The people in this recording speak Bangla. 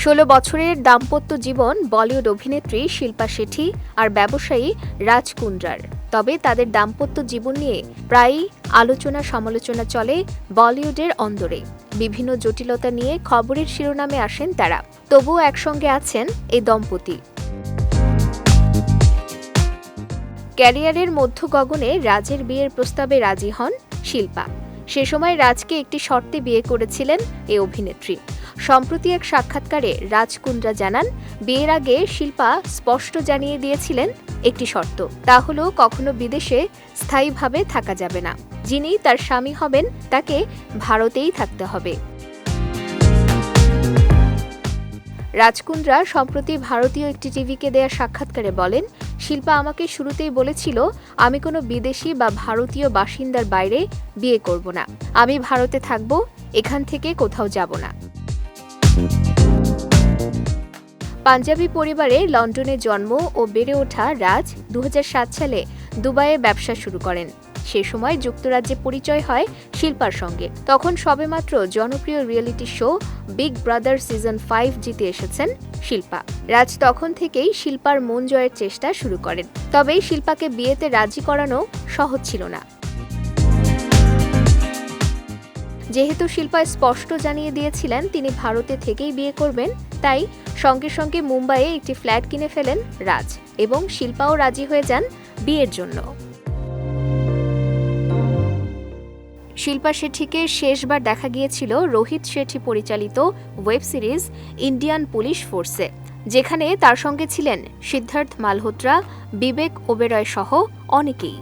ষোলো বছরের দাম্পত্য জীবন বলিউড অভিনেত্রী শিল্পা শেঠি আর ব্যবসায়ী রাজ তবে তাদের দাম্পত্য জীবন নিয়ে প্রায়ই আলোচনা সমালোচনা চলে বলিউডের অন্দরে। বিভিন্ন জটিলতা নিয়ে খবরের শিরোনামে আসেন তারা। তবুও একসঙ্গে আছেন এই দম্পতি। ক্যারিয়ারের মধ্য গগনে রাজের বিয়ের প্রস্তাবে রাজি হন শিল্পা। সে সময় রাজকে একটি শর্তে বিয়ে করেছিলেন এই অভিনেত্রী। সম্প্রতি এক সাক্ষাৎকারে রাজ কুন্দ্রা জানান, বিয়ের আগে শিল্পা স্পষ্ট জানিয়ে দিয়েছিলেন একটি শর্ত, তা হলো কখনো বিদেশে স্থায়ীভাবে থাকা যাবে না। যিনি তার স্বামী হবেন, তাকে ভারতেই থাকতে হবে। রাজকুন্দ্রা, সম্প্রতি ভারতীয় একটি টিভিকে দেয়া সাক্ষাৎকারে বলেন শিল্পা আমাকে শুরুতেই বলেছিল, আমি কোনো বিদেশি বা ভারতীয় বাসিন্দার বাইরে বিয়ে করব না। আমি ভারতে থাকব, এখান থেকে কোথাও যাব না। পাঞ্জাবি পরিবারে লন্ডনে জন্ম ও বেড়ে ওঠা রাজ দু হাজার সাত সালে দুবাইয়ে ব্যবসা শুরু করেন। সে সময় যুক্তরাজ্যে পরিচয় হয় শিল্পার সঙ্গে। তখন সবেমাত্র জনপ্রিয় reality show Big Brother season five জিতে এসেছেন শিল্পা। রাজ তখন থেকেই শিল্পার মন জয়ের চেষ্টা শুরু করেন। তবে শিল্পাকে বিয়েতে রাজি করানো সহজ ছিল না। যেহেতু শিল্পা স্পষ্ট জানিয়ে দিয়েছিলেন তিনি ভারতে থেকেই বিয়ে করবেন, তাই সঙ্গে সঙ্গে মুম্বাইয়ে একটি ফ্ল্যাট কিনে ফেলেন রাজ এবং শিল্পাও রাজি হয়ে যান বিয়ের জন্য। শিল্পা শেঠিকে শেষবার দেখা গিয়েছিল রোহিত শেঠি পরিচালিত ওয়েব সিরিজ ইন্ডিয়ান পুলিশ ফোর্সে, যেখানে তার সঙ্গে ছিলেন সিদ্ধার্থ মালহোত্রা, বিবেক ওবেরয় সহ অনেকেই।